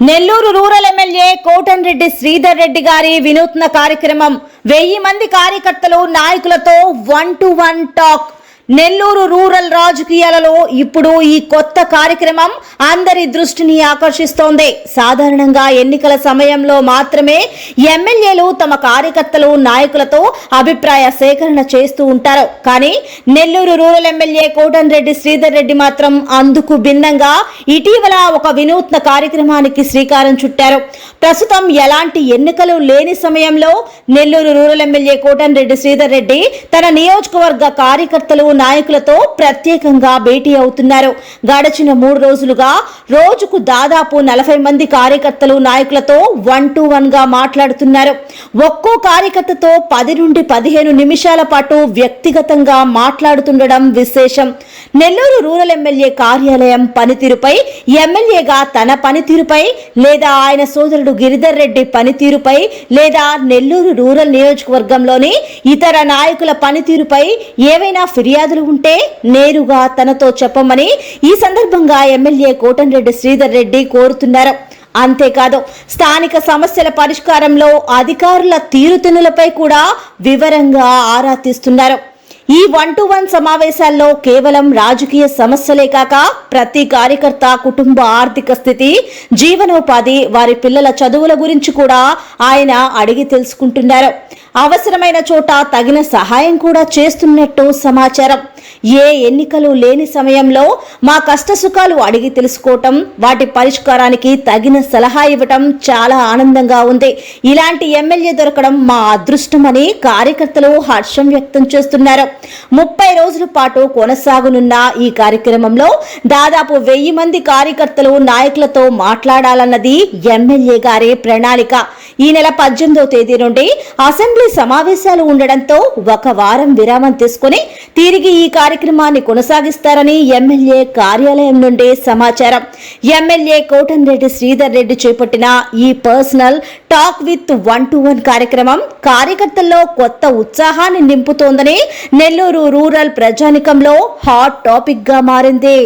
Nellore rural MLA Kotamreddy Sridhar Reddy గారి వినూత్న కార్యక్రమం. వెయ్యి మంది కార్యకర్తలు నాయకులతో one to one talk Nellore rural రాజకీయాలలో ఇప్పుడు ఈ కొత్త కార్యక్రమం అందరి దృష్టిని ఆకర్షిస్తోంది. సాధారణంగా ఎన్నికల సమయంలో మాత్రమే ఎమ్మెల్యేలు తమ కార్యకర్తలు నాయకులతో అభిప్రాయ సేకరణ చేస్తూ ఉంటారు. కానీ నెల్లూరు రూరల్ ఎమ్మెల్యే కోటన్రెడ్డి శ్రీధర్ రెడ్డి మాత్రం అందుకు భిన్నంగా ఇటీవల ఒక వినూత్న కార్యక్రమానికి శ్రీకారం చుట్టారు. ప్రస్తుతం ఎలాంటి ఎన్నికలు లేని సమయంలో నెల్లూరు రూరల్ ఎమ్మెల్యే కోటన్రెడ్డి శ్రీధర్ రెడ్డి తన నియోజకవర్గ కార్యకర్తలు నాయకులతో ప్రత్యేకంగా భేటీ అవుతున్నారు. గడచిన మూడు రోజులుగా రోజుకు దాదాపు నలభై మంది కార్యకర్తలు నాయకులతో వన్ టు వన్గా మాట్లాడుతున్నారు. ఒక్కో కార్యకర్తతో పది నుండి పదిహేను నిమిషాల పాటు వ్యక్తిగతంగా మాట్లాడుతుండడం విశేషం. నెల్లూరు రూరల్ ఎమ్మెల్యే కార్యాలయం పనితీరుపై ఎమ్మెల్యేగా తన పనితీరుపై లేదా ఆయన సోదరుడు గిరిధర్ రెడ్డి పనితీరుపై లేదా నెల్లూరు రూరల్ నియోజకవర్గంలోని ఇతర నాయకుల పనితీరుపై ఏవైనా ఫిర్యాదు ఫిర్యాదులు ఉంటే నేరుగా తనతో చెప్పమని ఈ సందర్భంగా ఎమ్మెల్యే కోటంరెడ్డి శ్రీధర్ రెడ్డి కోరుతున్నారు. అంతేకాదు స్థానిక సమస్యల పరిష్కారంలో అధికారుల తీరుతెన్నులపై కూడా వివరంగా ఆరా తీస్తున్నారు. ఈ వన్ టు వన్ సమావేశాల్లో కేవలం రాజకీయ సమస్యలే కాక ప్రతి కార్యకర్త కుటుంబ ఆర్థిక స్థితి జీవనోపాధి వారి పిల్లల చదువుల గురించి కూడా ఆయన అడిగి తెలుసుకుంటున్నారు. అవసరమైన చోట తగిన సహాయం కూడా చేస్తున్నట్టు సమాచారం. ఏ ఎన్నికలు లేని సమయంలో మా కష్ట సుఖాలు అడిగి తెలుసుకోవటం వాటి పరిష్కారానికి తగిన సలహా ఇవ్వటం చాలా ఆనందంగా ఉంది. ఇలాంటి ఎమ్మెల్యే దొరకడం మా అదృష్టమని కార్యకర్తలు హర్షం వ్యక్తం చేస్తున్నారు. ముప్పై రోజుల పాటు కొనసాగనున్న ఈ కార్యక్రమంలో దాదాపు వెయ్యి మంది కార్యకర్తలు నాయకులతో మాట్లాడాలన్నది ఎమ్మెల్యే గారి ప్రణాళిక. ఈ నెల పద్దెనిమిదో తేదీ నుండి అసెంబ్లీ సమావేశాలు ఉండడంతో ఒక వారం విరామం తీసుకుని తిరిగి ఈ కార్యక్రమాన్ని కొనసాగిస్తారని ఎమ్మెల్యే కార్యాలయం నుండి సమాచారం. ఎమ్మెల్యే కోటంరెడ్డి శ్రీధర్ రెడ్డి చేపట్టిన ఈ personal talk with one to one కార్యక్రమం కార్యకర్తల్లో కొత్త ఉత్సాహాన్ని నింపుతోందని నెల్లూరు రూరల్ ప్రజానికంలో హాట్ టాపిక్గా మారింది.